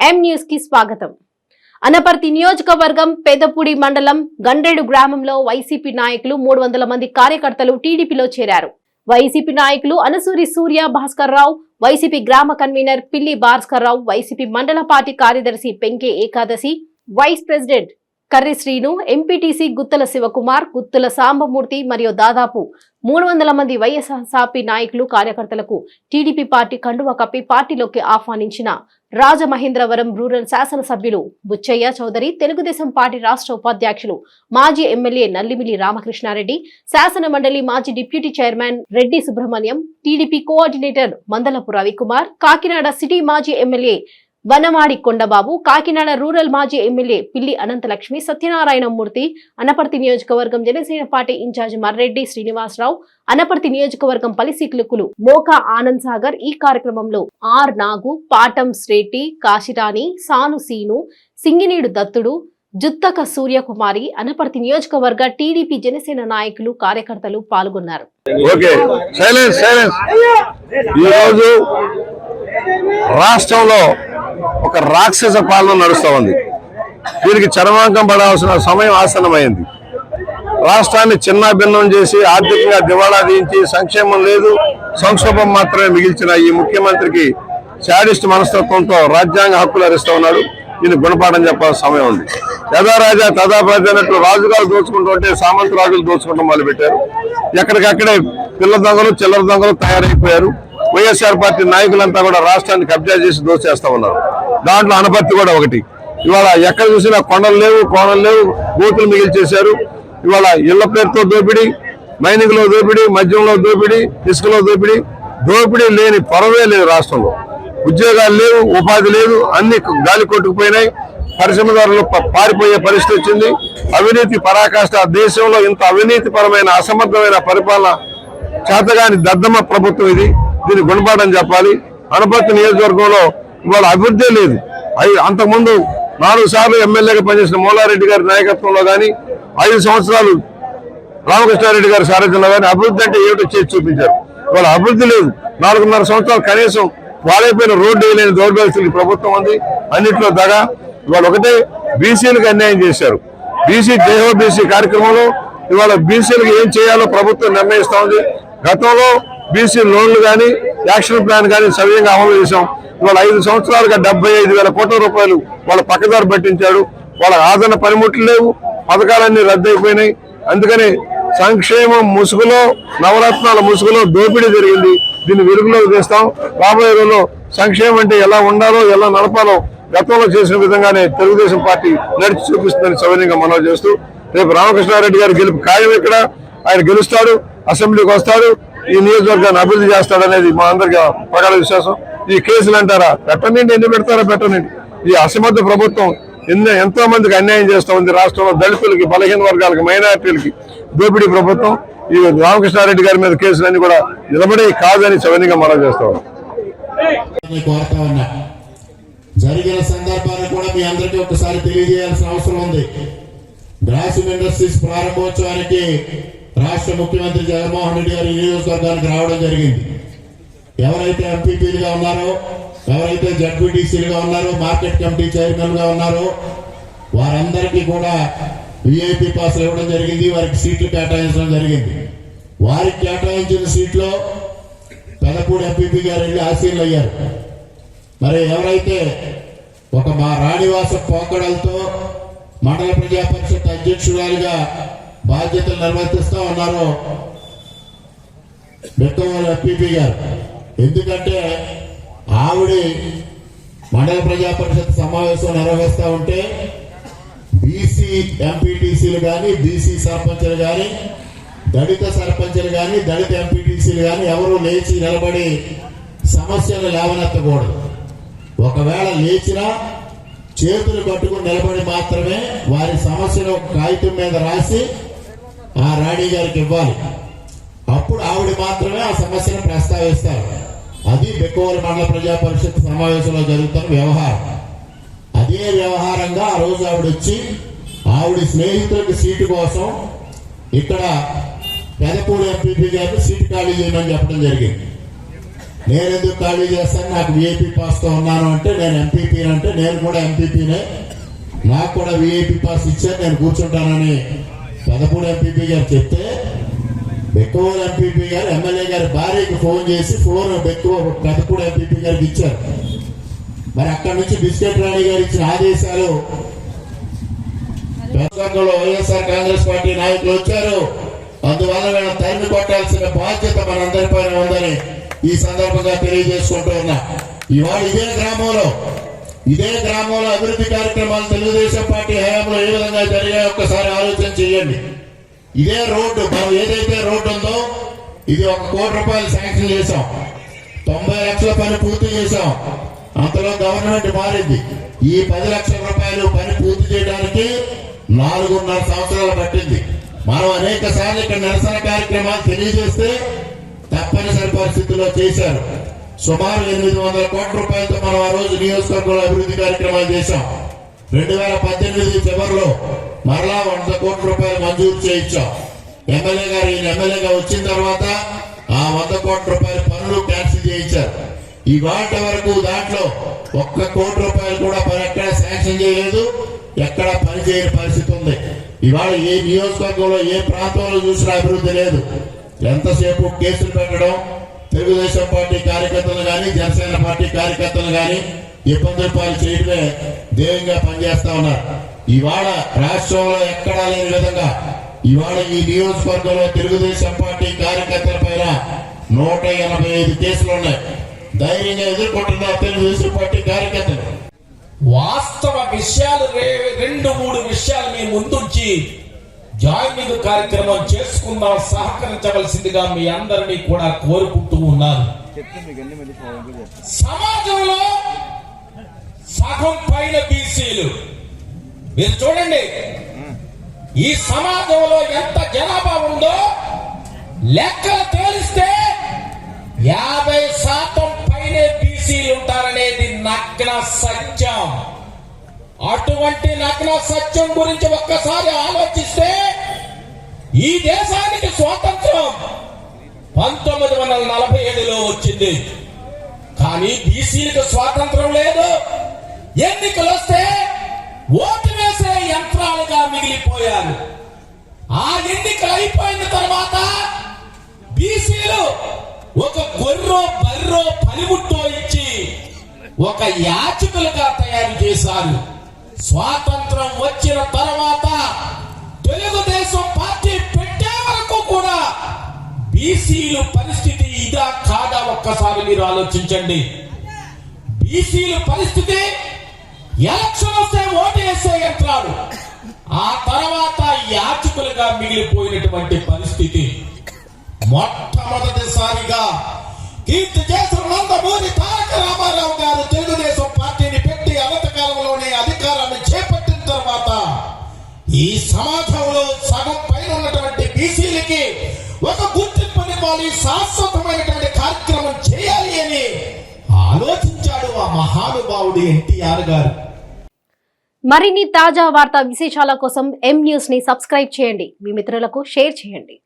ఎం న్యూస్కి స్వాగతం. అనపర్తి నియోజకవర్గం పెదపూడి మండలం గండ్రేడు గ్రామంలో వైసీపీ నాయకులు మూడు వందల మంది కార్యకర్తలు టీడీపీలో చేరారు. వైసీపీ నాయకులు అనసూరి సూర్య భాస్కర్ రావు వైసీపీ గ్రామ కన్వీనర్ పిల్లి భాస్కర్ రావు వైసీపీ మండల పార్టీ కార్యదర్శి Penke Ekadasi vice president Karri Srinu MPTC Guttala Sivakumar Guttula Sambamurthy మరియు దాదాపు మూడు వందల మంది వైఎస్ఆర్సీపీ నాయకులు కార్యకర్తలకు టీడీపీ పార్టీ కండువా కప్పి పార్టీలోకి ఆహ్వానించిన రాజమహేంద్రవరం రూరల్ శాసనసభ్యులు బుచ్చయ్య చౌదరి తెలుగుదేశం పార్టీ రాష్ట్ర ఉపాధ్యక్షులు మాజీ ఎమ్మెల్యే నల్లిమిలి రామకృష్ణారెడ్డి శాసన మండలి మాజీ deputy chairman Reddy Subrahmanyam TDP coordinator Mandalapu Ravikumar Kakinada city మాజీ ఎమ్మెల్యే వనమాడి కొండబాబు కాకినాడ రూరల్ మాజీ ఎమ్మెల్యే పిల్లి అనంతలక్ష్మి సత్యనారాయణమూర్తి అనపర్తి నియోజకవర్గం జనసేన పార్టీ ఇన్ఛార్జ్ మర్రెడ్డి శ్రీనివాసరావు అనపర్తి నియోజకవర్గం పలిసీకులు మోకా ఆనంద్ సాగర్ ఈ కార్యక్రమంలో ఆర్ నాగు పాటం శ్రేటి కాశిరాణి సాను సీను సింగినీడు దత్తుడు జుత్తక సూర్యకుమారి అనపర్తి నియోజకవర్గ టీడీపీ జనసేన నాయకులు కార్యకర్తలు పాల్గొన్నారు. రాష్ట్రంలో ఒక రాక్షస పాలన నడుస్తూ ఉంది. దీనికి చరమాంకం పడాల్సిన సమయం ఆసన్నమైంది. రాష్ట్రాన్ని చిన్నాభిన్నం చేసి ఆర్థికంగా దివాళా దించి సంక్షేమం లేదు సంక్షోభం మాత్రమే మిగిల్చిన ఈ ముఖ్యమంత్రికి శాడిస్ట్ మనస్తత్వంతో రాజ్యాంగ హక్కులు అరిస్తూ ఉన్నాడు దీన్ని గుణపాఠం చెప్పాల్సిన సమయం ఉంది. యథా రాజా తదా ప్రజ అన్నట్లు రాజుగారు దోచుకుంటుంటే సామంత రాజులు దోచుకుంటాం మొదలుపెట్టారు. ఎక్కడికక్కడే పిల్ల దొంగలు చిల్లర దొంగలు తయారైపోయారు. వైఎస్ఆర్ పార్టీ నాయకులంతా కూడా రాష్ట్రాన్ని కబ్జా చేసి దోచేస్తా ఉన్నారు. దాంట్లో అనపర్తి కూడా ఒకటి. ఇవాళ ఎక్కడ చూసినా కొండలు లేవు కోణలు లేవు బూతులు మిగిల్చేశారు. ఇవాళ ఇళ్ళ పేరుతో దోపిడీ మైనింగ్లో దోపిడీ మద్యంలో దోపిడీ ఇసుకలో దోపిడీ. దోపిడీ లేని పొరవే లేదు రాష్ట్రంలో. ఉద్యోగాలు లేవు ఉపాధి లేదు అన్ని గాలి కొట్టుకుపోయినాయి. పరిశ్రమదారులు పారిపోయే పరిస్థితి వచ్చింది. అవినీతి పరాకాష్ట దేశంలో ఇంత అవినీతిపరమైన అసమర్థమైన పరిపాలన చేతగాని దద్దమ్మ ప్రభుత్వం ఇది. దీన్ని గుణపాఠం చెప్పాలి. అనపర్తి నియోజకవర్గంలో ఇవాళ అభివృద్ధి లేదు. అవి అంతకుముందు నాలుగు సార్లు ఎమ్మెల్యేగా పనిచేసిన మూలారెడ్డి గారి నాయకత్వంలో కానీ ఐదు సంవత్సరాలు రామకృష్ణారెడ్డి గారి సారథ్యంలో కానీ అభివృద్ధి అంటే ఏమిటో చేసి చూపించారు. ఇవాళ అభివృద్ధి లేదు. నాలుగున్నర సంవత్సరాలు కనీసం వాడైపోయిన రోడ్డు వేయలేని దౌర్బల్యం ప్రభుత్వం ఉంది. అన్నింటిలో దగ. ఇవాళ ఒకటే బీసీలకు అన్యాయం చేశారు. బీసీ దేహో బీసీ కార్యక్రమంలో ఇవాళ బీసీలకు ఏం చేయాలో ప్రభుత్వం నిర్ణయిస్తా ఉంది. గతంలో బీసీ లోన్లు కానీ యాక్షన్ ప్లాన్ కానీ సవ్యంగా అమలు చేశాం. ఇవాళ ఐదు సంవత్సరాలుగా డెబ్బై ఐదు వేల కోట్ల రూపాయలు వాళ్ళ పక్కదారు పట్టించాడు. వాళ్ళ ఆదరణ పనిముట్లు లేవు. పథకాలన్నీ రద్దయిపోయినాయి. అందుకని సంక్షేమం ముసుగులో నవరత్నాల ముసుగులో దోపిడీ జరిగింది. దీన్ని వెలుగులోకి తెస్తాం. రాబోయే రోజుల్లో సంక్షేమం అంటే ఎలా ఉండాలో ఎలా నడపాలో గతంలో చేసిన విధంగానే తెలుగుదేశం పార్టీ నడిచి చూపిస్తుందని సౌర్యంగా మనవి చేస్తూ రేపు రామకృష్ణారెడ్డి గారి గెలుపు ఖాయం ఇక్కడ. ఆయన గెలుస్తాడు అసెంబ్లీకి వస్తాడు. ఈ నియోజకవర్గాన్ని అభివృద్ధి చేస్తాడనేది మా అందరికీ ప్రగాఢ విశ్వాసం. ఈ కేసులు అంటారా? పెట్టనండి ఎన్ని పెడతారా? పెట్టనండి ఈ అసమర్థ ప్రభుత్వం ఎన్నో ఎంతో మందికి అన్యాయం చేస్తూ ఉంది రాష్ట్రంలో. దళితులకి బలహీన వర్గాలకి మైనారిటీలకి దోపిడీ ప్రభుత్వం. ఈ రామకృష్ణారెడ్డి గారి మీద కేసులన్నీ కూడా నిలబడే కాదని సవనీగా మనం చేస్తాం జరిగిన సందర్భాన్ని కూడా మీ అందరికీ ఒకసారి తెలియజేయాల్సిన అవసరం ఉంది. గ్రాసిమ్ ఇండస్ట్రీస్ ప్రారంభోత్సవానికి రాష్ట్ర ముఖ్యమంత్రి జగన్మోహన్ రెడ్డి గారు ఈ నియోజకవర్గానికి రావడం జరిగింది. ఎవరైతే ఎంపీపీలుగా ఉన్నారో ఎవరైతే జడ్పీటీసీలుగా ఉన్నారో మార్కెట్ కమిటీ చైర్మన్గా ఉన్నారో వారందరికీ కూడా విఐపీ పాసులు ఇవ్వడం జరిగింది వారికి సీట్లు కేటాయించడం జరిగింది. వారికి కేటాయించిన సీట్లో పెదపూడి ఎంపీపీ గారు వెళ్ళి ఆశీనులు అయ్యారు. మరి ఎవరైతే ఒక మా రాణివాస పోకడలతో మండల ప్రజా పరిషత్ అధ్యక్షురాలుగా బాధ్యతలు నిర్వర్తిస్తూ ఉన్నారు బెక్కవారి ఎంపీపీ గారు. ఎందుకంటే ఆవిడ మండల ప్రజా పరిషత్ సమావేశం నిర్వహిస్తూ ఉంటే బీసీ ఎంపీటీసీలు కానీ బీసీ సర్పంచులు కానీ దళిత సర్పంచులు కానీ దళిత ఎంపీటీసీలు కానీ ఎవరు లేచి నిలబడి సమస్యలు లేవనెత్తకూడదు. ఒకవేళ లేచినా చేతులు కట్టుకుని నిలబడి మాత్రమే వారి సమస్యను ఒక కాగితం మీద రాసి ఆ రాణి గారికి ఇవ్వాలి. అప్పుడు ఆవిడ మాత్రమే ఆ సమస్యను ప్రస్తావిస్తారు. అది బెక్కవోలు మండల ప్రజా పరిషత్ సమావేశంలో జరుగుతున్న వ్యవహారం. అదే వ్యవహారంగా ఆ రోజు ఆవిడ వచ్చి ఆవిడ స్నేహితులకు సీటు కోసం ఇక్కడ పెదపూడి ఎంపీపీ గారికి సీటు ఖాళీ చేయమని చెప్పడం జరిగింది. నేను ఎందుకు ఖాళీ చేస్తాను? నాకు విఐపి పాస్తో ఉన్నాను అంటే నేను ఎంపీపీ అంటే నేను కూడా ఎంపీపీనే నాకు కూడా విఐపి పాస్ ఇచ్చారు. నేను కూర్చుంటానని పెదపూడి ఎంపీపీ గారు చెప్తే బెక్కువూరు ఎంపీపీ గారు ఎమ్మెల్యే గారి భార్యకి ఫోన్ చేసి ఫోన్ బెక్కువ పెదపూడి ఎంపీపీ గారికి ఇచ్చారు. మరి అక్కడ నుంచి బిస్కెట్ రాణి గారు ఇచ్చిన ఆదేశాలు పెద్దలో వైఎస్ఆర్ కాంగ్రెస్ పార్టీ నాయకులు వచ్చారు. అందువల్ల వీళ్ళని తరిమి కొట్టాల్సిన బాధ్యత మనందరిపైన ఉందని ఈ సందర్భంగా తెలియజేసుకుంటూ ఉన్నా. ఇవాళ ఇదే గ్రామంలో ఇదే గ్రామంలో అభివృద్ధి కార్యక్రమాలు తెలుగుదేశం పార్టీ హయాంలో ఏ విధంగా జరిగాయో ఒక్కసారి ఆలోచన చేయండి. ఇదే రోడ్డు మనం ఏదైతే రోడ్డు ఉందో ఇది ఒక కోటి రూపాయలు శాంక్షన్ చేశాం. తొంభై లక్షల పని పూర్తి చేశాం. అంతలో గవర్నమెంట్ మారింది. ఈ పది లక్షల రూపాయలు పని పూర్తి చేయడానికి నాలుగున్నర సంవత్సరాలు పట్టింది. మనం అనేక సార్లు ఇక్కడ నిరసన కార్యక్రమాలు తెలియజేస్తే తప్పనిసరి పరిస్థితుల్లో చేశారు. సుమారు ఎనిమిది వందల కోట్ల రూపాయలతో మనం ఆ రోజు నియోజకవర్గంలో అభివృద్ధి కార్యక్రమాలు చేశాం. రెండు వేల పద్దెనిమిది చివరిలో మరలా వంద కోట్ల రూపాయలు మంజూరు చేయించాం. ఎమ్మెల్యే గారు ఈయన ఎమ్మెల్యేగా వచ్చిన తర్వాత ఆ వంద కోట్ల రూపాయల పనులు క్యాన్సిల్ చేయించారు. ఈ వాటి వరకు దాంట్లో ఒక్క కోటి రూపాయలు కూడా పని ఎక్కడ శాంక్షన్ చేయలేదు ఎక్కడ పని చేయని పరిస్థితి ఉంది. ఇవాళ ఏ నియోజకవర్గంలో ఏ ప్రాంతంలో చూసినా అభివృద్ధి లేదు. ఎంతసేపు కేసులు పెట్టడం తెలుగుదేశం పార్టీ కార్యకర్తలు కానీ జనసేన పార్టీ కార్యకర్తలు కానీ ఇబ్బందులు పాలు చేయడమే ధ్యేయంగా పనిచేస్తా ఉన్నారు. ఇవాళ రాష్ట్రంలో ఎక్కడా లేని విధంగా ఇవాళ ఈ నియోజకవర్గంలో తెలుగుదేశం పార్టీ కార్యకర్తల పైన నూట ఎనభై ఐదు కేసులు ఉన్నాయి. ధైర్యంగా ఎదుర్కొంటున్నారు తెలుగుదేశం పార్టీ కార్యకర్తలు. వాస్తవ విషయాలు రెండు మూడు విషయాలు మీ ముందుంచి జాయినింగ్ కార్యక్రమం చేసుకుందాం సహకరించవలసిందిగా మీ అందరినీ కూడా కోరుకుంటూ ఉన్నారు సమాజంలో సగం పైన బీసీలు. మీరు చూడండి. ఈ సమాజంలో ఎంత జనాభా ఉందో లెక్కలు తేలిస్తే యాభై శాతం పైనే బీసీలు ఉంటారనేది నగ్న సత్యం. అటువంటి నగ్న సత్యం గురించి ఒక్కసారి ఆలోచిస్తే ఈ దేశానికి స్వాతంత్రం పంతొమ్మిది వందల నలభై ఏడులో వచ్చింది. కానీ బీసీలకు స్వాతంత్రం లేదు. ఎన్నికలు వస్తే ఓటు వేసే యంత్రాలుగా మిగిలిపోయారు. ఆ ఎన్నికలు అయిపోయిన తర్వాత బీసీలు ఒక గొర్రో బర్రో పనిముట్టో ఇచ్చి ఒక యాచకులుగా తయారు చేశారు. స్వాతంత్రం వచ్చిన తర్వాత ఒక్కసారి మీరు ఆలోచించండి. బీసీల పరిస్థితి ఎలక్షన్ వస్తే ఓటు వేసే యంత్రాలు. ఆ తర్వాత యాచకులుగా మిగిలిపోయినటువంటి పరిస్థితి మొట్టమొదటిసారిగా కీర్తి చేసిన నందమూరి తారక రామారావు గారు తెలుగుదేశం పార్టీని పెట్టి అనతకాలంలోనే అధికారాన్ని చేపట్టిన తర్వాత ఈ సమాజంలో సగం పైన ఉన్నటువంటి బీసీలకి ఒక గుర్తు గుర్తింపునివ్వాలి శాశ్వతమైనటువంటి కార్యక్రమం చేయాలి అని ఆలోచించాడు ఆ మహానుభావుడు ఎన్టీఆర్ గారు. మరిన్ని తాజా వార్తా విశేషాల కోసం ఎం న్యూస్ని సబ్స్క్రైబ్ చేయండి. మీ మిత్రులకు షేర్ చేయండి.